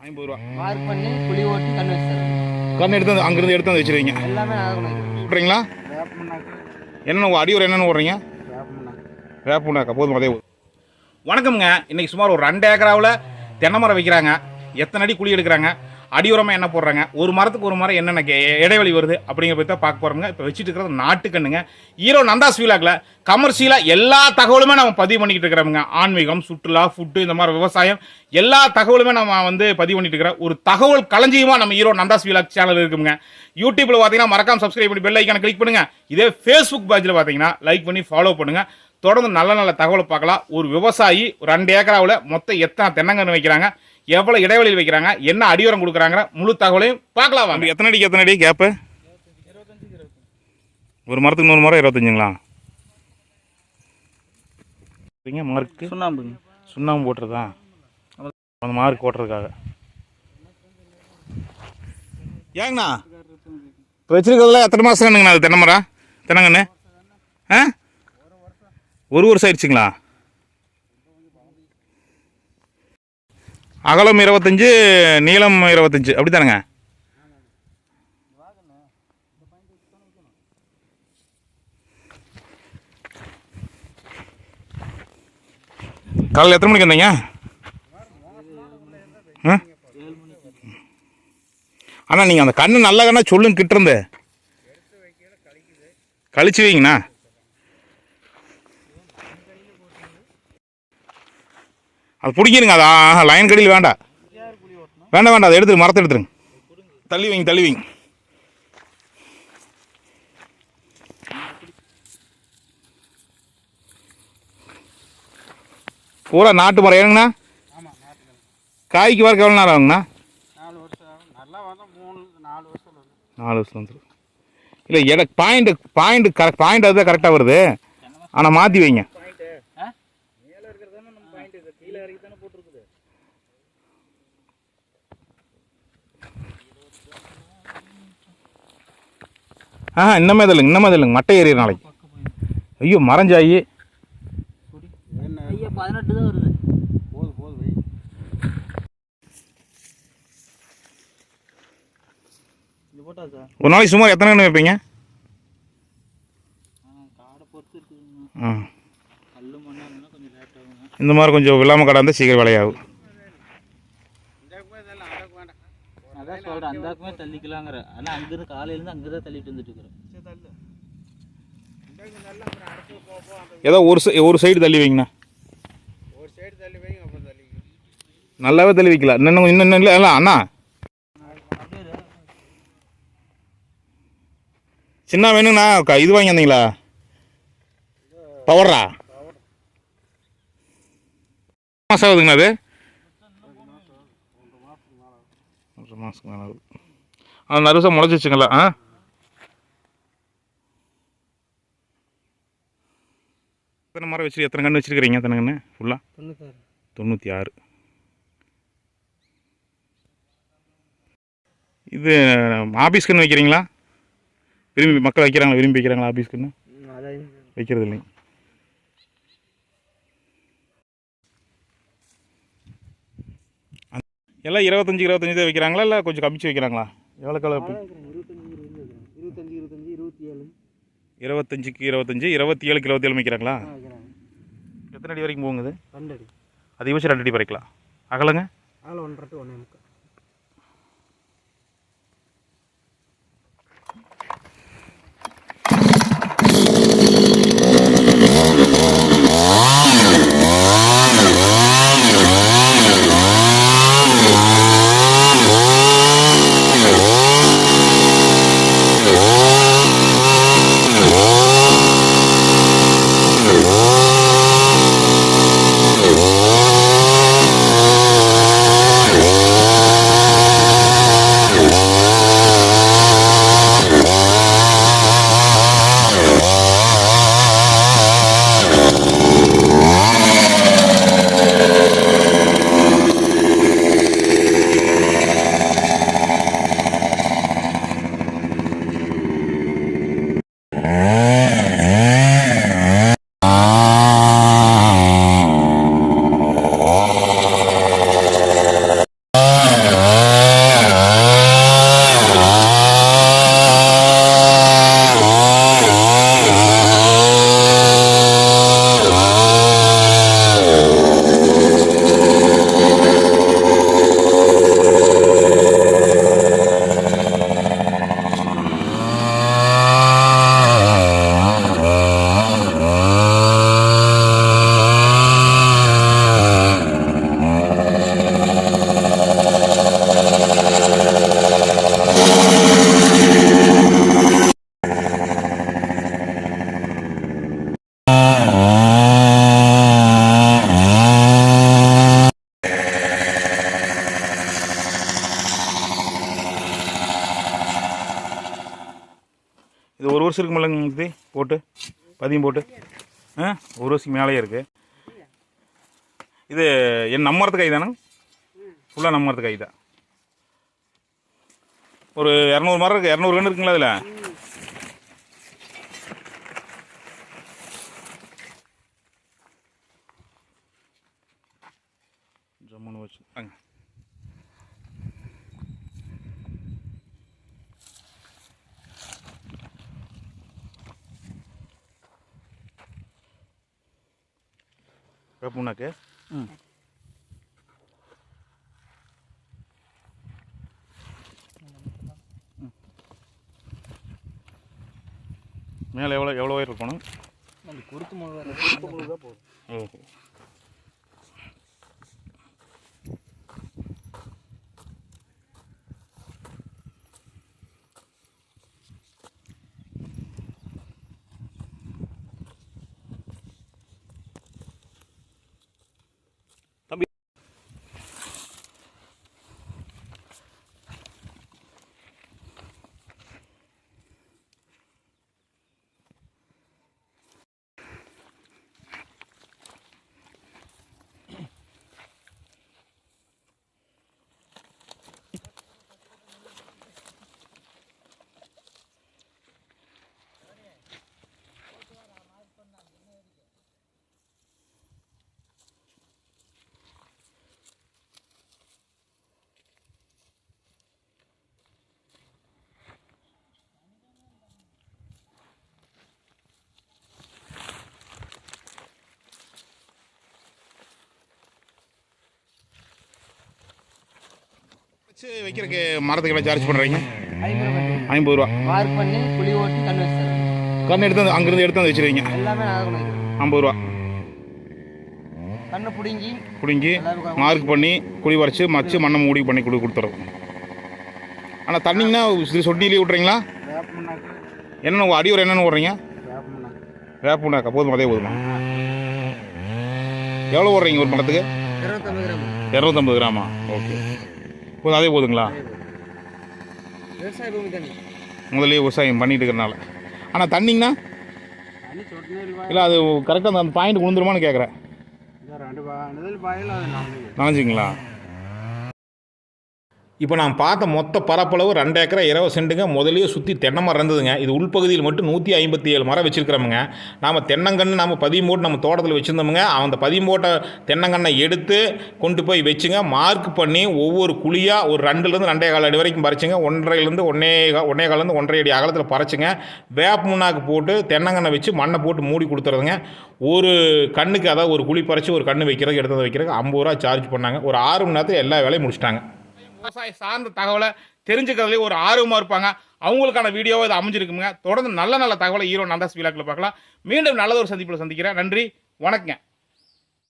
ஐம்பது ரூபா. மார்க் பண்ணி குழி ஓட்டி கண் வச்சு கண்ணு எடுத்து வந்து அங்கிருந்து எடுத்து வந்து வச்சிருவீங்க எல்லாமே விட்றீங்களா என்னென்ன அடியூர் என்னென்ன விட்றீங்க வேப்பமண்ணாக்கு வேப்புனாக்கா போதும் அதே. வணக்கம்ங்க. இன்னைக்கு சுமார் ஒரு ரெண்டு ஏக்கராவில் தென்னை மரம் வைக்கிறாங்க. எத்தனை அடி குழி எடுக்கிறாங்க? அடியுரமாக என்ன போடுறாங்க? ஒரு மரத்துக்கு ஒரு மரம் என்னென்ன கே- இடைவெளி வருது அப்படிங்கிற பற்றி தான் பார்க்க போகிறோங்க இப்போ வச்சுட்டு இருக்கிறது நாட்டுக்கண்ணுங்க ஈரோ நந்தாஸ் வீலாக்கில் கமர்ஷியலாக எல்லா தகவலுமே நம்ம பதிவு பண்ணிக்கிட்டு இருக்கிறோமுங்க. ஆன்மீகம் சுற்றுலா ஃபுட்டு இந்த மாதிரி விவசாயம் எல்லா தகவலுமே நம்ம வந்து பதிவு பண்ணிட்டு இருக்கிற ஒரு தகவல் களஞ்சியமாக நம்ம ஈரோ நந்தாஸ் வீலாக் சேனல் இருக்குங்க. யூடியூப்பில் பார்த்தீங்கன்னா மறக்காம சப்ஸ்கிரைப் பண்ணி பெல் ஐக்கான கிளிக் பண்ணுங்கள் இதே ஃபேஸ்புக் பேஜில் பார்த்தீங்கன்னா லைக் பண்ணி ஃபாலோ பண்ணுங்கள் தொடர்ந்து நல்ல நல்ல தகவலை பார்க்கலாம். ஒரு விவசாயி ஒரு ரெண்டு ஏக்கராவில் மொத்தம் எத்தனை தென்னங்கன்று வைக்கிறாங்க? எவ்வளோ இடைவெளியில் வைக்கிறாங்க என்ன அடியோரம் கொடுக்குறாங்க முழு தகவலையும் பார்க்கலாம் வாங்க. எத்தனை அடிக்கு எத்தனை அடி கேப்பு ஒரு மரத்துக்கு நூறு மரம் இருபத்தஞ்சுங்களா? மார்க்கு சுண்ணாம்புங்க சுண்ணாம்பு. போட்டுறதா அந்த மார்க் ஓட்டுறதுக்காக ஏங்கண்ணா? இப்போ வச்சிருக்கிறதுல எத்தனை மாதம் கண்ணுங்கண்ணா அது தென்னை மரம்? தென்னங்கண்ணு ஆ? ஒரு வருஷம் ஆயிடுச்சுங்களா? அகலம் இருபத்தஞ்சு நீளம் இருபத்தஞ்சி. அப்படி தானேங்க காலையில் எத்தனை மணிக்கு வந்தீங்க? ஆ அண்ணா நீங்கள் அந்த கண்ணு நல்ல கண்ணா சொல்லுங்க கிட்டிருந்து. கழிச்சு வைங்கண்ணா. அது பிடிக்கிருங்க அது ஆஹா, லைன் கடியில் வேண்டாம் வேண்டாம் வேண்டாம் அதை எடுத்துரு மரத்தை எடுத்துருங்க. தள்ளி வைங்க தள்ளி வைங்க. பூரா நாட்டு மரம் ஏனுங்கண்ணா? காய்க்கு வரக்கு எவ்வளோ நேரம் ஆகுங்கண்ணா? நாலு வருஷம் வந்துடும் இல்லை எனக்கு பாயிண்ட்டு பாயிண்ட்டு கரெக்ட் பாயிண்ட் அதுதான் கரெக்டாக வருது. ஆனால் மாற்றி வைங்க பாயிண்ட்டு மேலே இருக்கிறது தானே நம்ம பாயிண்ட் இது கீழே இறக்கி தானே போட்டிருக்குது ஆ இன்னமே இல்லைங்க இன்னமே இல்லைங்க மட்டை ஏறிய நாளைக்கு. ஐயோ மறைஞ்சாயி. ஐயா பதினெட்டு தான் வருது. ஒரு நாளைக்கு சுமார் எத்தனை கன்று வைப்பீங்க? இந்த மாதிரி கொஞ்சம் வில்லாம கடை இருந்தால் சீக்கிரம் விளையாகும். அதான் சொல்கிறேன் அந்தாக்குமே தள்ளிக்கலாங்கிற. ஆனால் அங்கேருந்து காலையிலேருந்து அங்கே தான் தள்ளிட்டு வந்துட்டு இருக்கிறேன் ஏதோ ஒரு ஒரு சைடு தள்ளி வைங்கண்ணா. ஒரு சைடு தள்ளி வைங்க அப்புறம் தள்ளி நல்லாவே தள்ளி வைக்கல. இன்னும் இன்னும் இன்னும் இல்லை இல்லை அண்ணா. சின்ன வேணுங்கண்ணா. இது வாங்கி வந்தீங்களா? பவரா. மாதம் ஆகுதுங்கண்ணா அது? மாதம் மேலே ஆகுது. அந்த நறுசம் முளைச்சிச்சுங்களா ஆ? எத்தனை மரம் வச்சு எத்தனை கன்று வச்சுருக்கிறீங்க எத்தனை கன்று ஃபுல்லாக தொண்ணூத்தாறு. தொண்ணூற்றி ஆறு இது ஆபீஸ் கன்று வைக்கிறீங்களா? விரும்பி மக்கள் வைக்கிறாங்களா விரும்பி வைக்கிறாங்களா அதான் வைக்கிறது இல்லைங்க எல்லாம் இருபத்தஞ்சி இருபத்தஞ்சி தான் வைக்கிறாங்களா? இல்லை கொஞ்சம் கமிச்சு வைக்கிறாங்களா? எவ்வளோ கலர் இருபத்தஞ்சி இருபத்தஞ்சி இருபத்தி ஏழு இருபத்தஞ்சுக்கு இருபத்தஞ்சி இருபத்தி ஏழுக்கு இருபத்தி ஏழு வைக்கிறாங்களா வைக்கிறாங்க. எத்தனை அடி வரைக்கும் போகுது ரெண்டு அடி. அதிகபட்சம் ரெண்டு அடி வரைக்கலாம். அகலங்க? அதில் ஒன்றரை டு ஒன்றே முக்கால். அதையும் போட்டு ஆ ஒரு வருஷத்துக்கு மேலேயே இருக்குது இது என் நம்புறது காய் தானே ஃபுல்லாக நம்புறது காய் தான். ஒரு இரநூறு மரம் இருக்குது இரநூறு கன்று இருக்குங்களா அதில் ஜம்முன்னு வச்சு வேப்புண்ணாக்கு ம். மேலே எவ்வளோ எவ்வளோ உயரம் இருக்கணும்? குருத்து மிளகா போதும் ஓஹோ. வச்சு வைக்கிறதுக்கு மரத்துக்கு சார்ஜ் பண்ணுறீங்க ஐம்பது ரூபா மார்க் பண்ணி புளி ஓட்டி கண் வச்சு கண்ணு எடுத்து அங்கேருந்து எடுத்து வந்து வச்சுருவீங்க. எல்லாமே ஐம்பது ரூபா. கண்ணை பிடுங்கி பிடுங்கி மார்க் பண்ணி குழி வரைச்சி மச்சு மண்ணை மூடி பண்ணி கொடு கொடுத்துறோம். ஆனால் தண்ணிங்கன்னா சொட்டிலேயே விட்றீங்களா என்னென்ன அடியோர் என்னென்ன விட்றீங்க வேப்பமண்ணாக்கு வேப்புனாக்கா போதும் அதே போதுமா? எவ்வளோ விட்றீங்க ஒரு மரத்துக்கு இரநூத்தம்பது கிராமா? ஓகே. போதும் அதே போதுங்களா? முதல்லயே விவசாயம் பண்ணிட்டு இருக்கிறனால ஆனால் தண்ணிங்கண்ணா? இல்லை அது கரெக்டாக அந்த பாயிண்ட் விழுந்துருமான்னு கேட்குறேன் ரெண்டு பா நெல் பாயில் அது நாலு நினச்சிங்களா இப்போ நான் பார்த்த மொத்த பரப்பளவு ரெண்டு ஏக்கரா இருபது சென்ட்டுங்க முதல்லயே சுற்றி தென்னை மரம் இருந்ததுங்க. இது உள்பகுதியில் மட்டும் நூற்றி ஐம்பத்தி ஏழு மரம் வச்சுருக்கிறோமுங்க. நாம் தென்னங்கன்று நம்ம பதியம் போட்டு நம்ம தோட்டத்தில் வச்சுருந்தோமுங்க. அந்த பதியம் போட்ட தென்னங்கன்னை எடுத்து கொண்டு போய் வச்சுங்க. மார்க் பண்ணி ஒவ்வொரு குழியாக ஒரு ரெண்டுலேருந்து ரெண்டே கால் அடி வரைக்கும் பறிச்சுங்க. ஒன்றரைலேருந்து ஒன்றே கா- ஒன்றே காலேருந்து ஒன்றரை அடி அகலத்தில் பறிச்சுங்க. வேப்ப முன்னாக்கு போட்டு தென்னங்கன்னை வச்சு மண்ணை போட்டு மூடி கொடுத்துறதுங்க. ஒரு கண்ணுக்கு அதாவது ஒரு குழி பறித்து ஒரு கண்ணு வைக்கிறதுக்கு எடுத்து வைக்கிறதுக்கு ஐம்பது ரூபா சார்ஜ் பண்ணாங்க. ஒரு ஆறு மணி நேரத்தில் எல்லா வேலையும் முடிச்சிட்டாங்க. விவசாய சார்ந்த தகவலை தெரிஞ்சுக்கிறதுலேயே ஒரு ஆர்வமாக இருப்பாங்க. அவங்களுக்கான வீடியோவை இது அமைஞ்சிருக்குங்க. தொடர்ந்து நல்ல நல்ல தகவலை ஈரோ நந்தாஸ் விழாக்கில் பார்க்கலாம். மீண்டும் நல்லதொரு சந்திப்பில் சந்திக்கிறேன். நன்றி. வணக்கங்க.